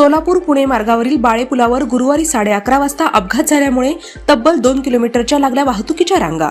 सोलापूर पुणे मार्गावरील बाळे पुलावर गुरुवारी साडे अकरा वाजता अपघात झाल्यामुळे तब्बल दोन किलोमीटरच्या लागल्या वाहतुकीच्या रांगा.